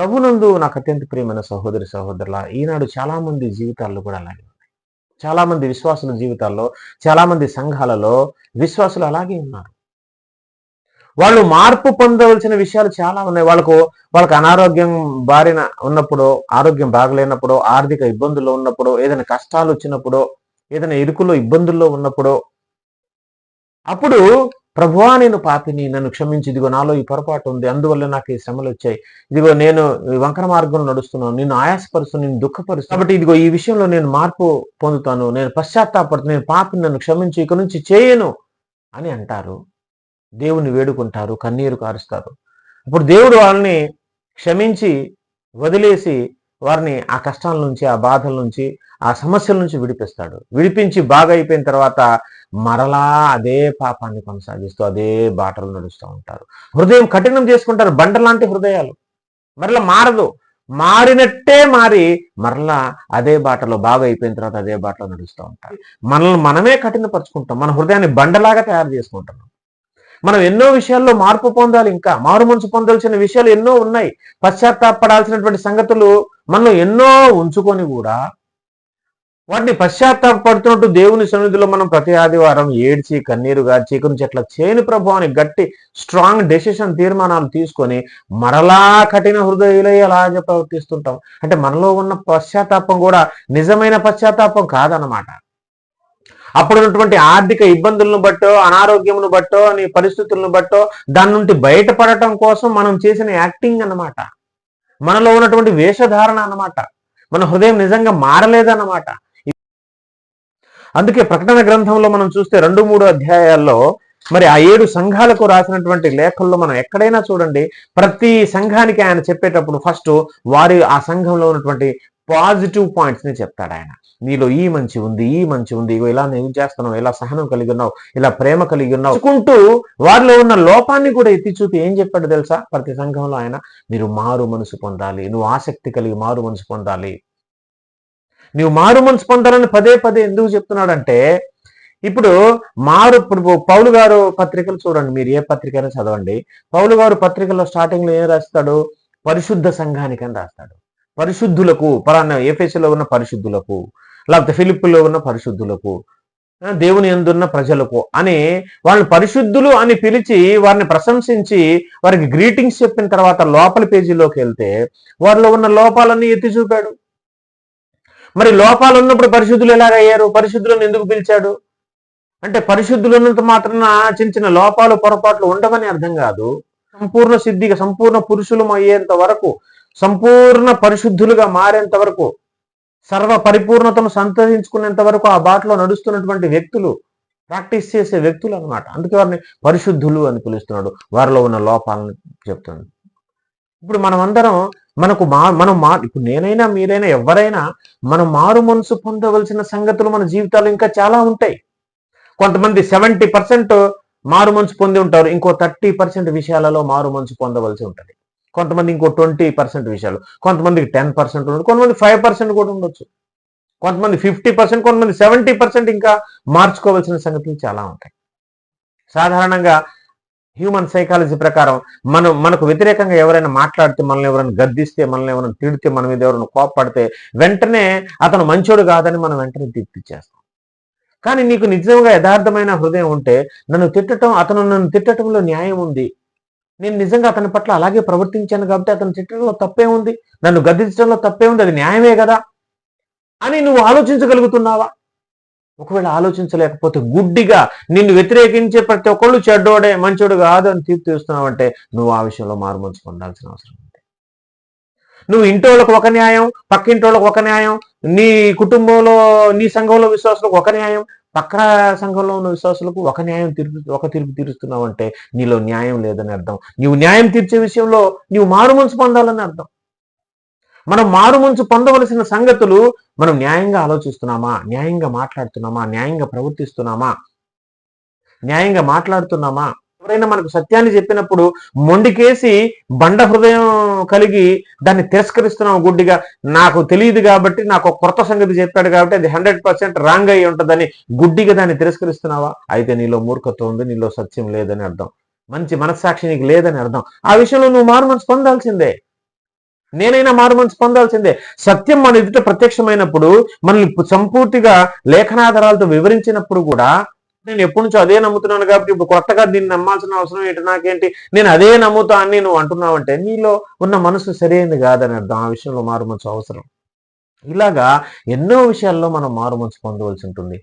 ప్రభునందు నాకు అత్యంత ప్రియమైన సహోదరి సహోదరుల ఈనాడు చాలా మంది జీవితాల్లో కూడా అలాగే ఉన్నాయి. చాలా మంది విశ్వాసుల జీవితాల్లో చాలా మంది సంఘాలలో విశ్వాసులు అలాగే ఉన్నారు. వాళ్ళు మార్పు పొందవలసిన విషయాలు చాలా ఉన్నాయి. వాళ్ళకు వాళ్ళకి అనారోగ్యం బారిన ఉన్నప్పుడు ఆరోగ్యం బాగలేనప్పుడు ఆర్థిక ఇబ్బందుల్లో ఉన్నప్పుడు ఏదైనా కష్టాలు వచ్చినప్పుడు ఏదైనా ఇరుకులో ఇబ్బందుల్లో ఉన్నప్పుడు అప్పుడు ప్రభువా నేను పాపిని నన్ను క్షమించి. ఇదిగో నాలో ఈ పొరపాటు ఉంది. అందువల్ల నాకు ఈ శ్రమలు వచ్చాయి. ఇదిగో నేను వంకర మార్గంలో నడుస్తున్నాను. నేను ఆయాసపరుస్తూ నేను దుఃఖపరుస్తాను కాబట్టి ఇదిగో ఈ విషయంలో నేను మార్పు పొందుతాను. నేను పశ్చాత్తాపడుతు నేను పాపిని నన్ను క్షమించి. ఇక నుంచి చేయను అని అంటారు. దేవుని వేడుకుంటారు. కన్నీరు కారుస్తారు. అప్పుడు దేవుడు వాళ్ళని క్షమించి వదిలేసి వారిని ఆ కష్టాల నుంచి ఆ బాధల నుంచి ఆ సమస్యల నుంచి విడిపిస్తాడు. విడిపించి బాగా అయిపోయిన తర్వాత మరలా అదే పాపాన్ని కొనసాగిస్తూ అదే బాటలు నడుస్తూ ఉంటారు. హృదయం కఠినం చేసుకుంటారు బండ లాంటి హృదయాలు. మరలా మారదు. మారినట్టే మారి మరలా అదే బాటలో బాగా అయిపోయిన తర్వాత అదే బాటలో నడుస్తూ ఉంటారు. మనల్ని మనమే కఠినపరుచుకుంటాం. మన హృదయాన్ని బండలాగా తయారు చేసుకుంటున్నాం. మనం ఎన్నో విషయాల్లో మార్పు పొందాలి ఇంకా. మారు మనసు పొందాల్సిన విషయాలు ఎన్నో ఉన్నాయి. పశ్చాత్తాపడాల్సినటువంటి సంగతులు మనం ఎన్నో ఉంచుకొని కూడా వాటిని పశ్చాత్తాపడుతున్నట్టు దేవుని సన్నిధిలో మనం ప్రతి ఆదివారం ఏడ్చి కన్నీరు గార్చి చెట్ల నుంచి అట్లా ప్రభావాన్ని గట్టి స్ట్రాంగ్ డెసిషన్ తీర్మానాలు తీసుకొని మరలా కఠిన హృదయులై అలాగే ప్రవర్తిస్తుంటాం. అంటే మనలో ఉన్న పశ్చాత్తాపం కూడా నిజమైన పశ్చాత్తాపం కాదనమాట అప్పుడున్నటువంటి ఆర్థిక ఇబ్బందులను బట్టో అనారోగ్యమును బట్టో నీ పరిస్థితులను బట్టో దాని నుండి బయటపడటం కోసం మనం చేసిన యాక్టింగ్ అన్నమాట. మనలో ఉన్నటువంటి వేషధారణ అన్నమాట. మన హృదయం నిజంగా మారలేదన్నమాట. అందుకే ప్రకటన గ్రంథంలో మనం చూస్తే రెండు మూడు అధ్యాయాల్లో మరి ఆ ఏడు సంఘాలకు రాసినటువంటి లేఖల్లో మనం ఎక్కడైనా చూడండి ప్రతి సంఘానికి ఆయన చెప్పేటప్పుడు ఫస్ట్ వారి ఆ సంఘంలో ఉన్నటువంటి పాజిటివ్ పాయింట్స్ని చెప్తాడు ఆయన. నీలో ఈ మంచి ఉంది ఈ మంచి ఉంది ఇగో ఇలా నువ్వు చేస్తున్నావు ఇలా సహనం కలిగి ఉన్నావు ఇలా ప్రేమ కలిగి ఉన్నావు అనుకుంటూ వారిలో ఉన్న లోపాన్ని కూడా ఎత్తి చూపి ఏం చెప్పాడు తెలుసా? ప్రతి సంఘంలో ఆయన మీరు మారు మనసు పొందాలి నువ్వు ఆసక్తి కలిగి మారు మనసు పొందాలి. నువ్వు మారు మనసు పొందాలని పదే పదే ఎందుకు చెప్తున్నాడంటే ఇప్పుడు మారు ఇప్పుడు పౌలు గారు పత్రికలు చూడండి మీరు ఏ పత్రిక అయినా చదవండి. పౌలు గారు పత్రికల్లో స్టార్టింగ్లో ఏం రాస్తాడు? పరిశుద్ధ సంఘానికి అని రాస్తాడు. పరిశుద్ధులకు పరాన్న ఏఫేసులో ఉన్న పరిశుద్ధులకు లేకపోతే ఫిలిప్పులో ఉన్న పరిశుద్ధులకు దేవుని ఎందున్న ప్రజలకు అని వాళ్ళని పరిశుద్ధులు అని పిలిచి వారిని ప్రశంసించి వారికి గ్రీటింగ్స్ చెప్పిన తర్వాత లోపల పేజీలోకి వెళ్తే వారిలో ఉన్న లోపాలన్నీ ఎత్తి చూపాడు. మరి లోపాలు ఉన్నప్పుడు పరిశుద్ధులు ఎలాగయ్యారు? పరిశుద్ధులను ఎందుకు పిలిచాడు? అంటే పరిశుద్ధులు ఉన్నంత మాత్రాన చిన్న చిన్న లోపాలు పొరపాట్లు ఉండవని అర్థం కాదు. సంపూర్ణ సిద్ధిగా సంపూర్ణ పురుషులం అయ్యేంత వరకు సంపూర్ణ పరిశుద్ధులుగా మారేంత వరకు సర్వ పరిపూర్ణతను సంతరించుకునేంత వరకు ఆ బాటలో నడుస్తున్నటువంటి వ్యక్తులు ప్రాక్టీస్ చేసే వ్యక్తులు అన్నమాట. అందుకే వారిని పరిశుద్ధులు అని పిలుస్తున్నాడు. వారిలో ఉన్న లోపాలను చెప్తున్నాడు. ఇప్పుడు మనం అందరం మనకు మా మనం మా ఇప్పుడు నేనైనా మీరైనా ఎవరైనా మనం మారు మనసు పొందవలసిన సంగతులు మన జీవితాలు ఇంకా చాలా ఉంటాయి. కొంతమంది సెవెంటీ పర్సెంట్ మారు మనసు పొంది ఉంటారు. ఇంకో థర్టీ పర్సెంట్ విషయాలలో మారు మనసు పొందవలసి ఉంటుంది. కొంతమంది ఇంకో ట్వంటీ పర్సెంట్ విషయాలు కొంతమందికి టెన్ పర్సెంట్ ఉండదు కొంతమంది ఫైవ్ పర్సెంట్ కూడా ఉండొచ్చు. కొంతమంది ఫిఫ్టీ పర్సెంట్ కొంతమంది సెవెంటీ పర్సెంట్ ఇంకా మార్చుకోవాల్సిన సంగతులు చాలా ఉంటాయి. సాధారణంగా హ్యూమన్ సైకాలజీ ప్రకారం మనం మనకు వ్యతిరేకంగా ఎవరైనా మాట్లాడితే మనల్ని ఎవరైనా గద్దిస్తే మనల్ని ఎవరైనా తిడితే మన మీద ఎవరైనా కోప్పడితే వెంటనే అతను మంచోడు కాదని మనం వెంటనే తిప్పిచ్చేస్తాం కానీ నీకు నిజంగా యథార్థమైన హృదయం ఉంటే నన్ను తిట్టడం అతను నన్ను తిట్టడంలో న్యాయం ఉంది నేను నిజంగా అతని పట్ల అలాగే ప్రవర్తించాను కాబట్టి అతను తిట్టడంలో తప్పే ఉంది. నన్ను గద్దించడంలో తప్పే ఉంది. అది న్యాయమే కదా? అని నువ్వు ఆలోచించగలుగుతున్నావా? ఒకవేళ ఆలోచించలేకపోతే గుడ్డిగా నిన్ను వ్యతిరేకించే ప్రతి ఒక్కళ్ళు చెడ్డోడే మంచోడు కాదు అని తీర్పు తీస్తున్నావంటే నువ్వు ఆ విషయంలో మారుమనసు పొందాల్సిన అవసరం ఉంది. నువ్వు ఇంటోళ్ళకు ఒక న్యాయం పక్కింటోళ్ళకు ఒక న్యాయం నీ కుటుంబంలో నీ సంఘంలో విశ్వాసులకు ఒక న్యాయం పక్క సంఘంలో ఉన్న విశ్వాసులకు ఒక న్యాయం తీర్పు ఒక తీర్పు తీరుస్తున్నావు అంటే నీలో న్యాయం లేదని అర్థం. నీవు న్యాయం తీర్చే విషయంలో నీవు మారుమనసు పొందాలని అర్థం. మనం మారుమనసు పొందవలసిన సంగతులు మనం న్యాయంగా ఆలోచిస్తున్నామా? న్యాయంగా మాట్లాడుతున్నామా? న్యాయంగా ప్రవర్తిస్తున్నామా? న్యాయంగా మాట్లాడుతున్నామా? ఎవరైనా మనకు సత్యాన్ని చెప్పినప్పుడు మొండికేసి బండ హృదయం కలిగి దాన్ని తిరస్కరిస్తున్నాం గుడ్డిగా. నాకు తెలియదు కాబట్టి నాకు ఒక కొత్త సంగతి చెప్పాడు కాబట్టి అది హండ్రెడ్ పర్సెంట్ రాంగ్ అయి ఉంటుందని గుడ్డిగా దాన్ని తిరస్కరిస్తున్నావా? అయితే నీలో మూర్ఖత్వం ఉంది నీలో సత్యం లేదని అర్థం. మంచి మనస్సాక్షి నీకు లేదని అర్థం. ఆ విషయంలో నువ్వు మారు మనసు పొందాల్సిందే. నేనైనా మారు మనసు పొందాల్సిందే. సత్యం మన ఎదుట ప్రత్యక్షమైనప్పుడు మనల్ని సంపూర్తిగా లేఖనాధారాలతో వివరించినప్పుడు కూడా నేను ఎప్పటి నుంచో అదే నమ్ముతున్నాను కాబట్టి ఇప్పుడు కొత్తగా దీన్ని నమ్మాల్సిన అవసరం ఏంటి? నాకేంటి? నేను అదే నమ్ముతా అని నువ్వు అంటున్నావంటే నీలో ఉన్న మనసు సరైనది కాదని అర్థం. ఆ విషయంలో మారు అవసరం. ఇలాగా ఎన్నో విషయాల్లో మనం మారు పొందవలసి ఉంటుంది.